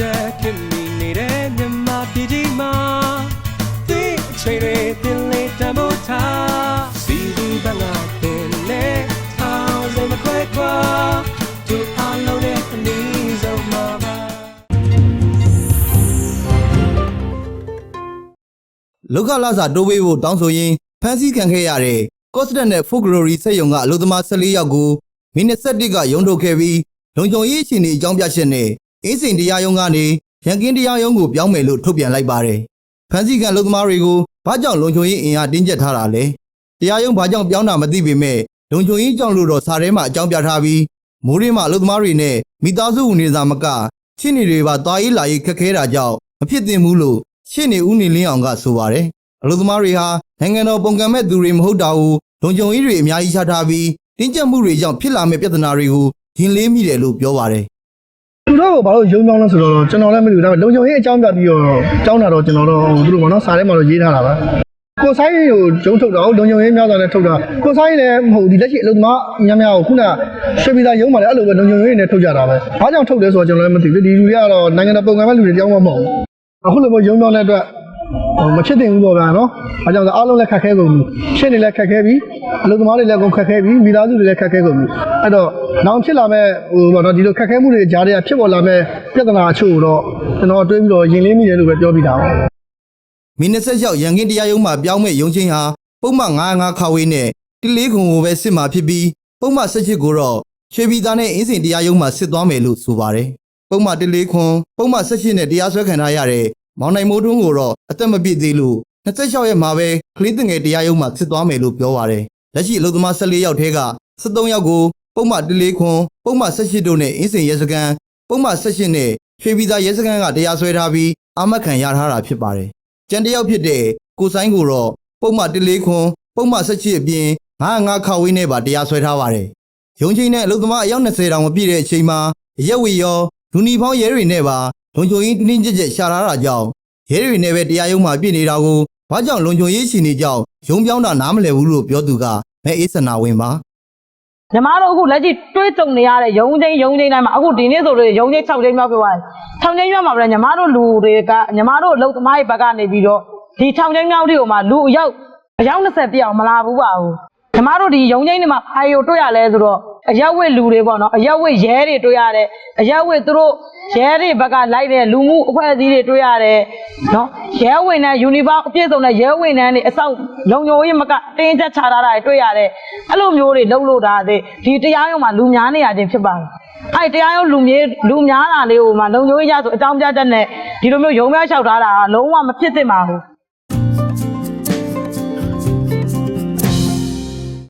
တက်ခင်မိနေတဲ့မြန်မာပြည်ကြီးမှာဒီအချိန်တွေတင်လေးတမို့ထားစီဒီဘငါတင်နေထောင်းစမခွဲခွာသူအလုံးနဲ့အနည်းဆုံးမှာပါလောကလစာတိုးပေးဖို့တောင်းဆိုရင်းဖမ်းဆီးခံခဲ့ရတဲ့ကော့စတက်နဲ့ဖိုဂရိုရီစက်ယုံကအလို့သမား14ယောက်ကိုမိနစ်7ကရုံးထုတ်ခဲ့ပြီးလုံခြုံရေးအခြေအနေအကြောင်းပြချက်နဲ့ အင်းစင်တရားရုံးကနေရန်ကင်းတရားရုံးကိုပြောင်းမယ်လို့ထုတ်ပြန်လိုက်ပါတယ်။ဖမ်းဆီးခံအလို့သမားတွေကိုဘာကြောင့်လုံခြုံရေးအင်အားတင်းကျပ်ထားတာလဲ။တရားရုံးဘာကြောင့်ပြောင်းတာမသိပေမဲ့လုံခြုံရေးကြောင့်လို့တော့စာထဲမှာအကြောင်းပြထားပြီးမိုးရင်းမှာအလို့သမားတွေနဲ့မိသားစုဝင်နေစာမကရှင်းနေတွေပါတာရေးလာရေးခက်ခဲတာကြောင့်မဖြစ်သင့်ဘူးလို့ရှင်းနေဦးနေလင်းအောင်ကဆိုပါတယ်အလုပ်သမားတွေဟာနိုင်ငံတော်ပုံကံမဲ့သူတွေမဟုတ်တာကိုလုံခြုံရေးတွေအများကြီးချထားပြီးတင်းကျပ်မှုတွေကြောင့်ဖြစ်လာမဲ့ပြဿနာတွေကိုရင်လေးမိတယ်လို့ပြောပါတယ်သူ တို့ကဘာလို့ရုံးပြောင်းလဲဆိုတော့ကျွန်တော်လည်းမသိဘူးဒါပေမဲ့လုံခြုံရေးအကြောင်းပြပြီးတော့ကြောင်းတာတော့ကျွန်တော်တော့သူတို့ကနော်စာထဲမှာတော့ရေးထားတာပါကိုဆိုင်ကိုဂျုံထုတ်တော့လုံခြုံရေးများစွာနဲ့ထုတ်တာကိုဆိုင်လည်းမဟုတ်ဒီလက်ရှိအလုပ်သမားများများကိုခုနရွှေပြည်သာရုံးမှာလည်းအဲ့လိုပဲလုံခြုံရေးနဲ့ထုတ်ကြတာပဲဘာကြောင့်ထုတ်လဲဆိုတော့ကျွန်တော်လည်းမသိဘူးဒီလူတွေကတော့နိုင်ငံတော်ပုံကံမဲ့လူတွေကြောင်းမမဟုတ်ဘူးအခုလိုမျိုးရုံးပြောင်းတဲ့အတွက် ဟိုမဖြစ်တင်ဘူးပေါ့ဗျာနော်။အဲကြောင့်အားလုံးလည်းခက်ခဲကုန်ပြီ။ရှင်းနေလည်းခက်ခဲပြီ။အလုပ်သမားတွေလည်းကုန်ခက်ခဲပြီ။မိသားစုတွေလည်းခက်ခဲကုန်ပြီ။အဲ့တော့နောက်ဖြစ်လာမဲ့ဟိုပေါ့နော်ဒီလိုခက်ခဲမှုတွေကြားထဲကဖြစ်ပေါ်လာမဲ့ပြဿနာအချို့ကိုတော့ကျွန်တော်တွေးပြီးတော့ရင်လေးမိတယ်လို့ပဲပြောပြတာပါ။မိနစ်ဆက်လျှောက်ရန်ကင်းတရားရုံးမှာပြောင်းမဲ့ရုံးချင်းဟာပုံမှန်95ခါဝေးနဲ့တလေးခုံကိုပဲစစ်မှာဖြစ်ပြီးပုံမှန်18ကိုတော့ရွှေပြည်သားနဲ့အင်းစင်တရားရုံးမှာစစ်သွားမယ်လို့ဆိုပါတယ်ပုံမှန်တလေးခွန်ပုံမှန်18နဲ့တရားစွဲခံထားရတဲ့ မောင်နိုင်မိုးထွန်းကိုတော့အသက်မပြည့်သေးလို့26ရက်မှာပဲကလေးတငယ်တရားရုံးမှာစစ်သွားမယ်လို့ပြောပါတယ်လက်ရှိအလုပ်သမား14ယောက်ထဲက73ယောက်ကိုပုံမှန်တလေးခွန်ပုံမှန်18တို့နဲ့အင်းစင်ရဲစခန်းပုံမှန်18နဲ့ရွှေပြည်သားရဲစခန်းကတရားစွဲထားပြီးအာမခံရထားတာဖြစ်ပါတယ်ကျန်တစ်ယောက်ဖြစ်တဲ့ကိုဆိုင်ကိုတော့ပုံမှန်တလေးခွန်ပုံမှန်ဆက်ချစ်အပြင်95ခါဝင်းနဲ့ပါတရားစွဲထားပါတယ်။ရုံချင်းနဲ့အလုပ်သမားအယောက်20တောင်မပြည့်တဲ့အချိန်မှာရက်ဝီရောလူနီဖောင်းရဲတွေနဲ့ပါ လုံခြုံရေးတင်းတင်းကြပ်ကြပ်ရှာထားတာကြောင့်ရဲတွေနဲ့ပဲတရားရုံးမှာပြည့်နေတာကိုဘာကြောင့်လုံခြုံရေးရှင်နေကြောင်းရုံပြောင်းတာနားမလည်ဘူးလို့ပြောသူကမဲအေးစနာဝင်ပါညီမတို့အခုလက်ရှိတွေးကြုံနေရတဲ့ရုံးချင်းရုံးချင်းတိုင်းမှာအခုဒီနေ့ဆိုလို့ရုံးချင်း6ချင်းမြောက်ပြောသွားတယ်6ချင်းမြောက်မှာပဲညီမတို့လူတွေကညီမတို့အလုပ်သမားတွေဘက်ကနေပြီးတော့ဒီ6ချင်းမြောက်တွေကိုမှလူအယောက်အယောက်20ပြည့်အောင်မလာဘူးပါဘူးညီမတို့ဒီရုံးချင်းတွေမှာဘာရီကိုတွေ့ရလဲဆိုတော့ အရက်ဝစ်လူတွေပေါ့နော်အရက်ဝစ်ရဲတွေတွေ့ရတယ်အရက်ဝစ်သူတို့ရဲတွေဘက်ကလိုက်တဲ့လူမှုအဖွဲ့အစည်းတွေတွေ့ရတယ်နော်ရဲဝင်တဲ့ယူနီဖောင်းအပြည့်စုံတဲ့ရဲဝင်တဲ့နေအဆောက်လုံခြုံရေးမကတင်းကျပ်ချထားတာတွေတွေ့ရတယ်အဲ့လိုမျိုးတွေလုပ်လို့တာတဲ့ဒီတရားရုံးမှာလူများနေရခြင်းဖြစ်ပါတယ်အဲ့တရားရုံးလူမြေလူများတာလေးကိုမှလုံခြုံရေးရဆိုအကြောင်းပြချက်နဲ့ဒီလိုမျိုးရုံးများလျှောက်ထားတာကလုံးဝမဖြစ်သင့်ပါဘူး